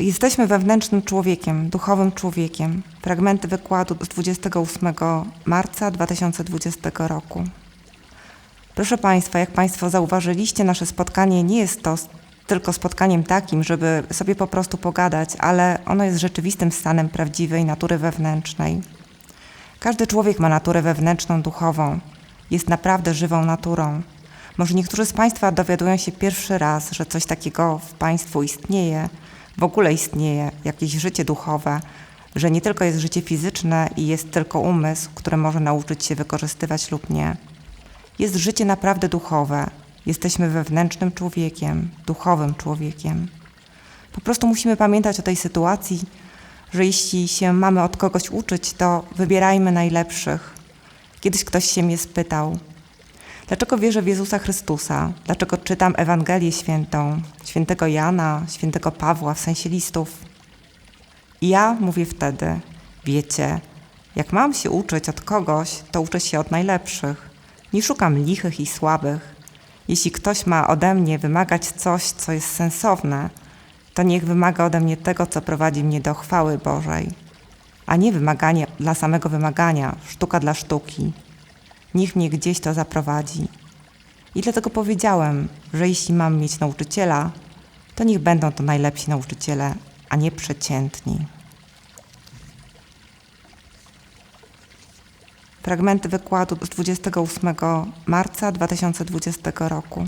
Jesteśmy wewnętrznym człowiekiem, duchowym człowiekiem. Fragmenty wykładu z 28 marca 2020 roku. Proszę Państwa, jak Państwo zauważyliście, nasze spotkanie nie jest to tylko spotkaniem takim, żeby sobie po prostu pogadać, ale ono jest rzeczywistym stanem prawdziwej natury wewnętrznej. Każdy człowiek ma naturę wewnętrzną, duchową. Jest naprawdę żywą naturą. Może niektórzy z Państwa dowiadują się pierwszy raz, że coś takiego w Państwu istnieje, w ogóle istnieje jakieś życie duchowe, że nie tylko jest życie fizyczne i jest tylko umysł, który może nauczyć się wykorzystywać lub nie. Jest życie naprawdę duchowe. Jesteśmy wewnętrznym człowiekiem, duchowym człowiekiem. Po prostu musimy pamiętać o tej sytuacji, że jeśli się mamy od kogoś uczyć, to wybierajmy najlepszych. Kiedyś ktoś się mnie spytał, dlaczego wierzę w Jezusa Chrystusa, dlaczego czytam Ewangelię Świętą, świętego Jana, świętego Pawła, w sensie listów. I ja mówię wtedy, wiecie, jak mam się uczyć od kogoś, to uczę się od najlepszych. Nie szukam lichych i słabych. Jeśli ktoś ma ode mnie wymagać coś, co jest sensowne, to niech wymaga ode mnie tego, co prowadzi mnie do chwały Bożej, a nie wymaganie dla samego wymagania, sztuka dla sztuki. Niech mnie gdzieś to zaprowadzi. I dlatego powiedziałem, że jeśli mam mieć nauczyciela, to niech będą to najlepsi nauczyciele, a nie przeciętni. Fragmenty wykładu z 28 marca 2020 roku.